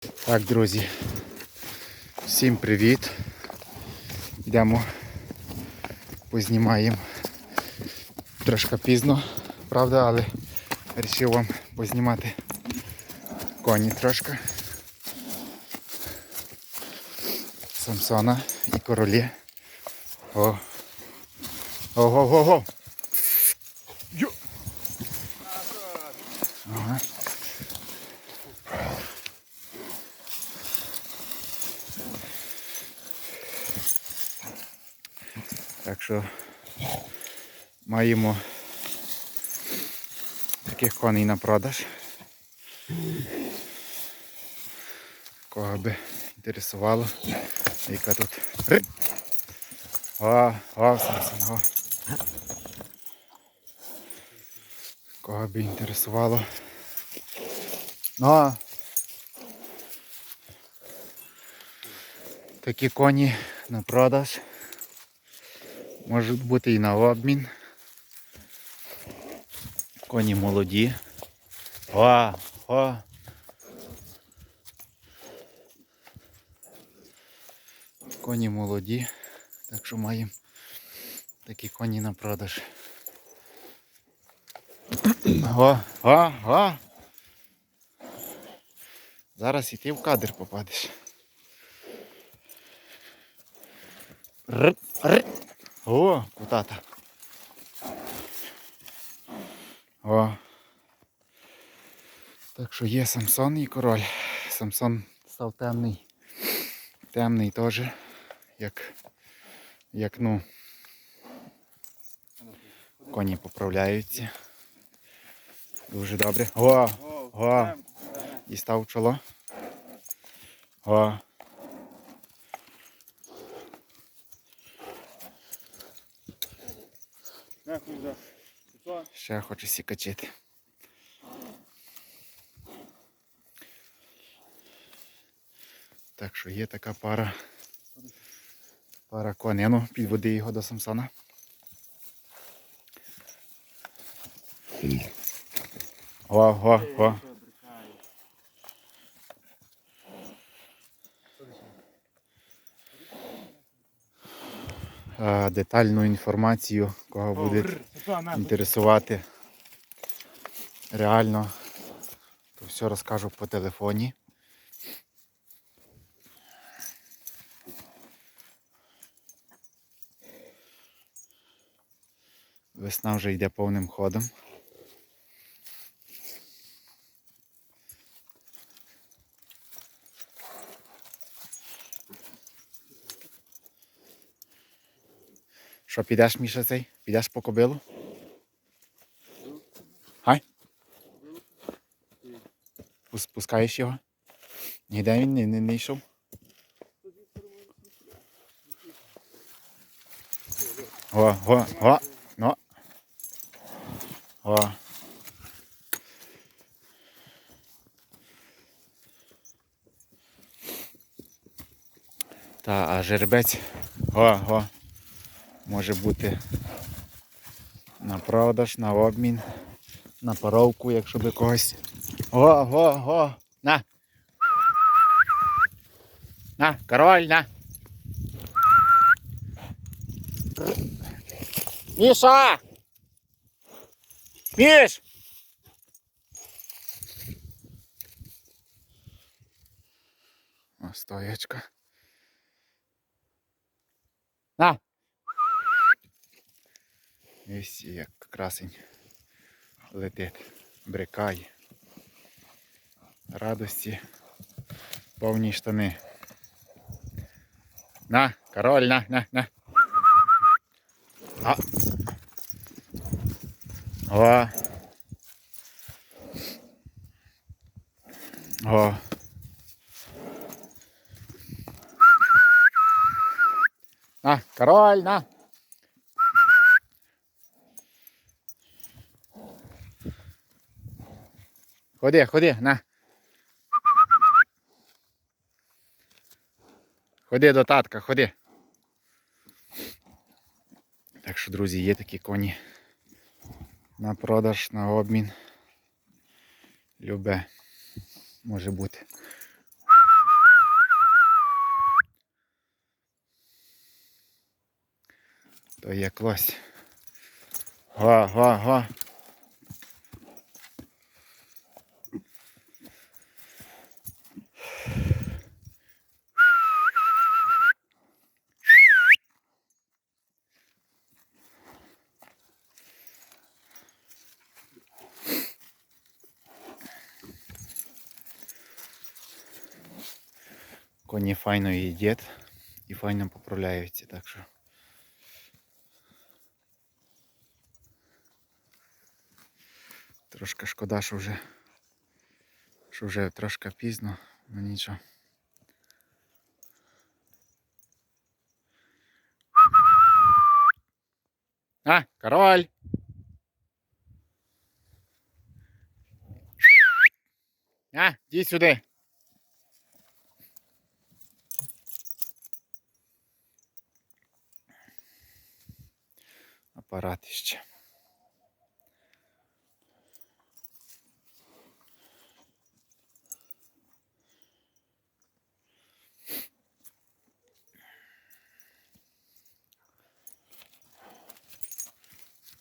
Так, друзі, всім привіт. Йдемо, познімаємо. Трошки пізно, правда, але вирішив вам познімати коні трошки. Самсона і королі. О. Ого-го-го. Так що маємо таких коней на продаж. Кого би інтересувало, яка тут. О, о, Самсон. Кого би інтересувало. Ну, такі коні на продаж. Можуть бути і на обмін. Коні молоді. О, о. Коні молоді. Так що маємо такі коні на продаж. О, о, о. Зараз і ти в кадр попадеш. Р, р. О, кутата. О. Так що є Самсон і король. Самсон став темний. Темний теж. Як, як ну. Коні поправляються. Дуже добре. О! О! І став чоло. О! Ще хочу сікачити. Так що є така пара. Пара коней. Підведи його до Самсона. О, о, о. Детальну інформацію, кого буде інтересувати реально, то все розкажу по телефоні. Весна вже йде повним ходом. Що підеш, Міша, цей? Підеш по кобилу? Пус- Пускаєш його? Ніде він не, не, не йшов? О, о, о, ну. О. Та, а жеребець. О, о. Може бути на продаж, на обмін, на паровку, якщо би когось. О, о, о! На! На, король, на! Міша! Міш! О, стоячка. На! Ось як красень летить, брикає. Радості повні штани. На, король, на, на, на. А. О. О. На, король, на. Ходи, ходи, на. Ходи до татка, ходи. Так що, друзі, є такі коні на продаж, на обмін. Любе може бути. То як клось. Га-га-га. Коні файно їдять і файно поправляються, так що. Трошки шкода, що вже, що вже трошки пізно, ну нічого. А, король! А, іди сюди. Апарат іще.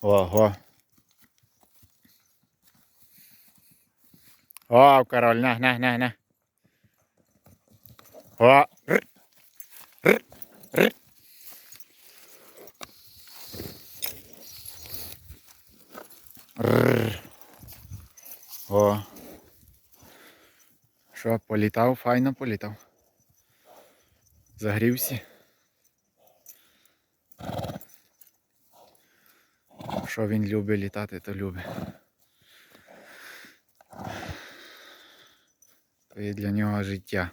Ого. О, король, на, на, на, на. О, р, р, р. Р. О. Що, політав, файно політав. Загрівся. Що він любить літати, то любить. То є для нього життя.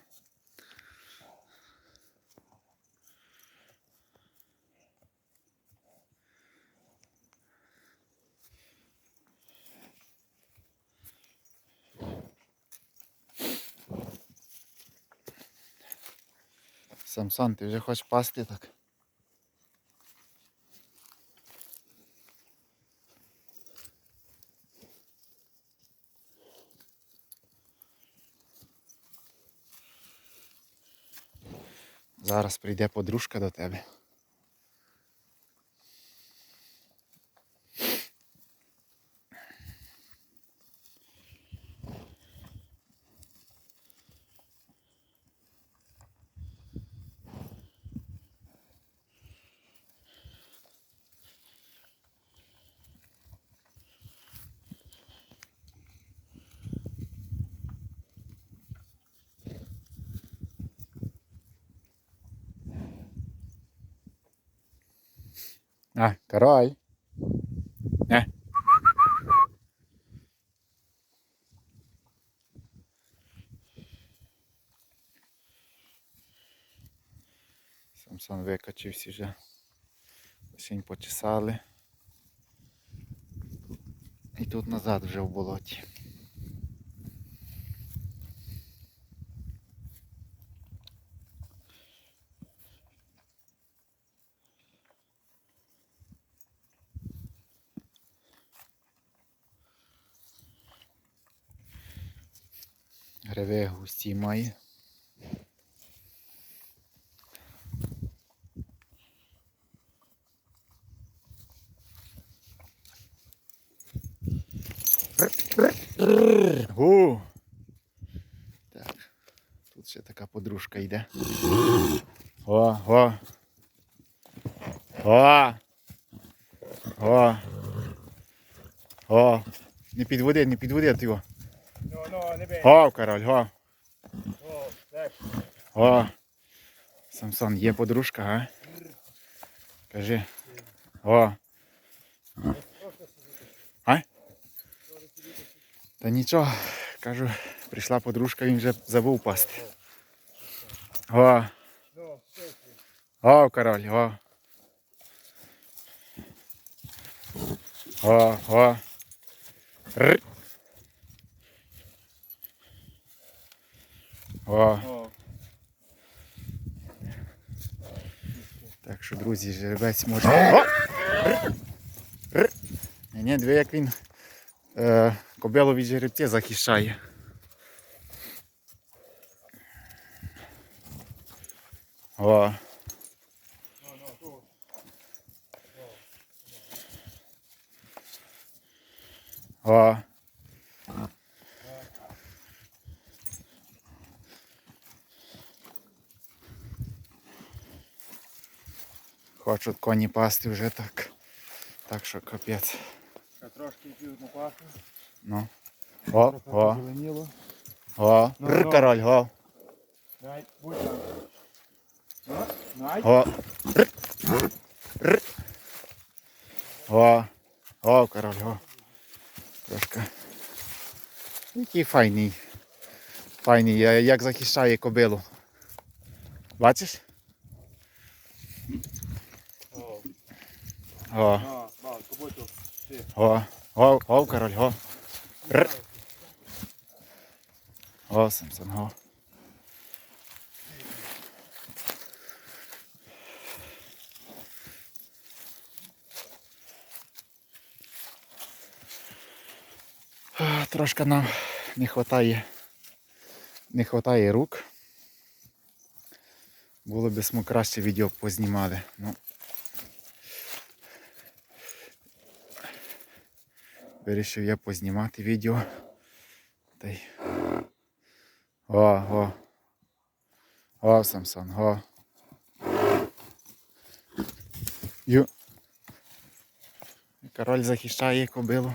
Самсон, ти вже хочеш пасти так? Зараз прийде подружка до тебе. А, король. Не. Самсон викачився вже. Сінь почесали. І тут назад вже в болоті. Гриве густі має. Гу. Так. Тут ще така подружка йде. О, о. О. О. О. Не підводи, не підводи ти його. О, король, о. О, Самсон, є подружка, а? Кажи. О. А? Та нічого, кажу, прийшла подружка, він вже забув пасти. О, о, король, о. О, о. Р. Ага. Так що, друзі, жеребець може... Ні, ні, диви, як він е, кобилу від жеребця захищає. О. О. Хочуть коні пасти вже так. Так що капець. Ще трошки йдуть на пасу. Ну. О, о, о. Ну, Р, ну. король, го. Дай, будь там. Ну, най. О. Р. Р. О. О, король, го. Трошки. Який файний. Файний, як захищає кобилу. Бачиш? О, на, бал, побудь Ти. о, о, о, король, го. Р. О, Самсон, го. Трошки нам не хватає, не хватає рук. Було б ми краще відео познімали. Ну, вирішив я познімати відео. Та й... О, о. О, Самсон, о. Ю. Король захищає кобилу.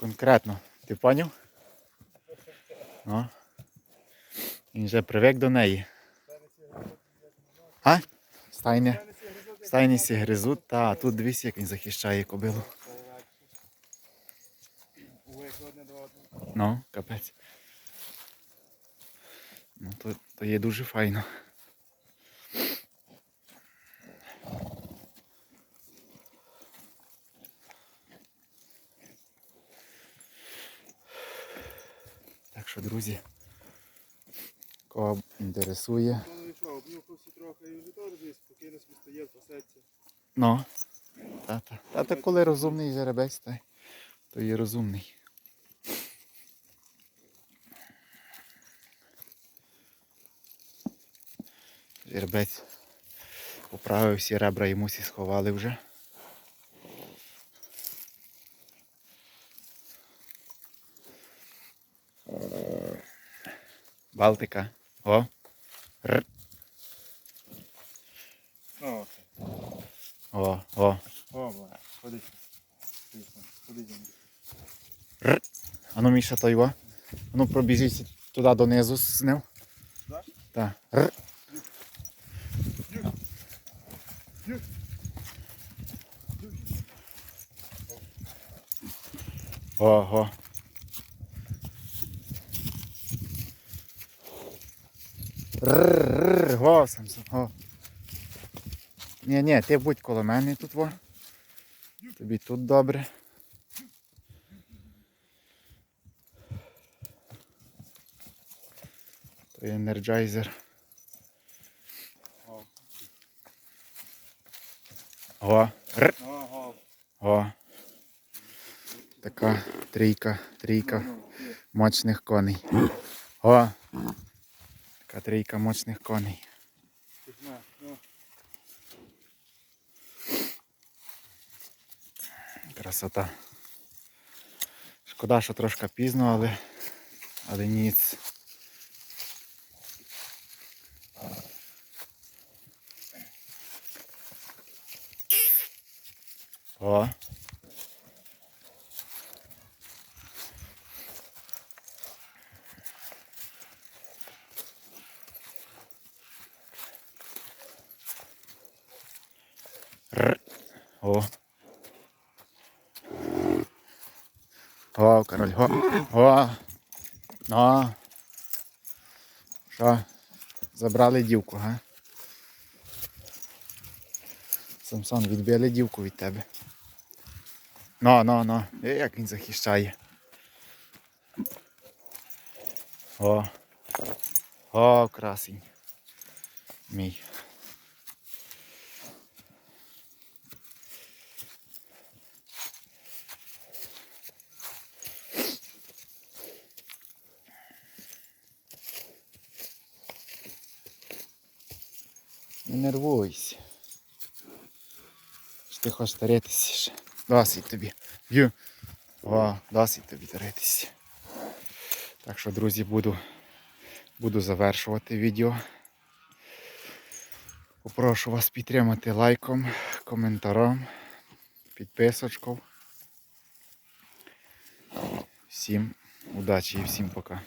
Конкретно. Ти поняв? О. Він вже привик до неї. А? Стайні. Стайні сі гризуть, та тут дивись, як він захищає кобилу. Ну, капець. Ну, то, то є дуже файно. Так що, друзі, кого інтересує, Ну і що, обнюхався трохи і вже теж десь спокійно собі стає, пасеться. ну, тата. Тата, коли розумний жеребець, то, то є розумний. Жеребець поправив всі ребра йому всі сховали вже. Балтика. О. Р. О, О, о. о, бля, ходи. Ходи за мною. А ну, Міша, то його. А ну пробіжіть туди донизу з ним. Так? Так. Ого. Рррр, Го, Самсон. Ні, ні, ти будь коло мене тут, во. Тобі тут добре. То енерджайзер. О, р. Ого. О. Така трійка, трійка ти. мощних коней. О. Така трійка мощних коней. Красота. Шкода, що трошки пізно, але, але ніц. О. Р. О. О, король, го. О. О. Що? Забрали дівку, га? Самсон, відбили дівку від тебе. Ну, ну. Е, Як він захищає. О. О, красень. Мій. Не нервуйся. Що ти хочеш старитися ще? Досить тобі. О, досить тобі даритись. Так що, друзі, буду, буду завершувати відео. Попрошу вас підтримати лайком, коментарем, підписочкою. Всім удачі і всім пока.